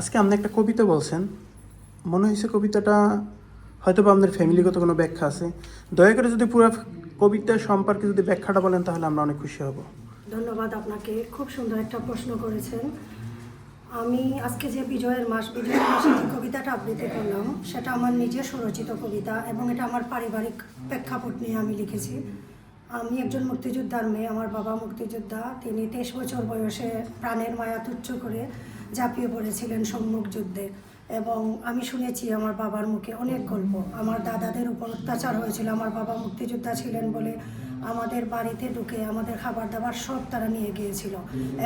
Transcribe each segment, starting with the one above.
আজকে আপনি একটা কবিতা বলছেন। মনে হয়েছে কবিতাটা হয়তো বা আপনার ফ্যামিলিগত কোনো ব্যাখ্যা আছে। দয়া করে যদি পুরো কবিতা সম্পর্কে যদি ব্যাখ্যাটা বলেন, তাহলে আমরা অনেক খুশি হব। ধন্যবাদ আপনাকে, খুব সুন্দর একটা প্রশ্ন করেছেন। আমি আজকে যে বিজয়ের মাস, বিজয়ের মাসে যে কবিতাটা আবৃত্তি করলাম, সেটা আমার নিজের সুরচিত কবিতা এবং এটা আমার পারিবারিক প্রেক্ষাপট নিয়ে আমি লিখেছি। আমি একজন মুক্তিযোদ্ধার মেয়ে, আমার বাবা মুক্তিযোদ্ধা। তিনি তেইশ বছর বয়সে প্রাণের মায়া তুচ্ছ করে ঝাঁপিয়ে পড়েছিলেন সম্মুখ যুদ্ধে এবং আমি শুনেছি আমার বাবার মুখে অনেক গল্প। আমার দাদাদের উপর অত্যাচার হয়েছিল, আমার বাবা মুক্তিযোদ্ধা ছিলেন বলে আমাদের বাড়িতে ঢুকে আমাদের খাবার দাবার সব তারা নিয়ে গিয়েছিল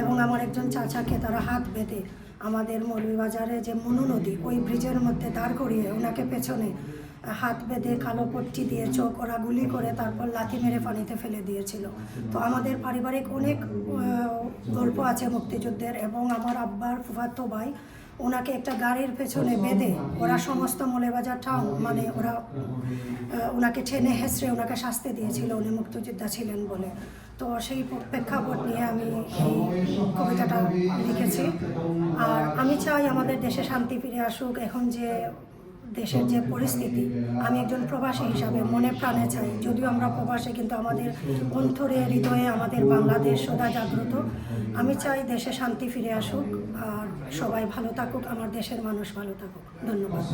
এবং আমার একজন চাচাকে তারা হাত বেঁধে আমাদের মৌলভীবাজারে যে মনু নদী, ওই ব্রিজের মধ্যে দাঁড় করিয়ে ওনাকে পেছনে হাত বেঁধে কালো পট্টি দিয়ে চোখ ওরা গুলি করে তারপর লাথি মেরে পানিতে ফেলে দিয়েছিল। তো আমাদের পারিবারিক অনেক গল্প আছে মুক্তিযুদ্ধের এবং আমার আব্বার ফুফাতো ভাই ওনাকে একটা গাড়ির পেছনে বেঁধে ওরা সমস্ত মলেবাজার টাউন মানে ওরা ওনাকে টেনে হেসড়ে ওনাকে শাস্তি দিয়েছিল, উনি মুক্তিযোদ্ধা ছিলেন বলে। তো সেই প্রেক্ষাপট নিয়ে আমি এই কবিতাটা লিখেছি। আর আমি চাই আমাদের দেশে শান্তি ফিরে আসুক, এখন যে দেশের যে পরিস্থিতি, আমি একজন প্রবাসী হিসাবে মনে প্রাণে চাই। যদিও আমরা প্রবাসে, কিন্তু আমাদের অন্তরে, হৃদয়ে আমাদের বাংলাদেশ সদা জাগ্রত। আমি চাই দেশে শান্তি ফিরে আসুক, আর সবাই ভালো থাকুক, আমার দেশের মানুষ ভালো থাকুক। ধন্যবাদ।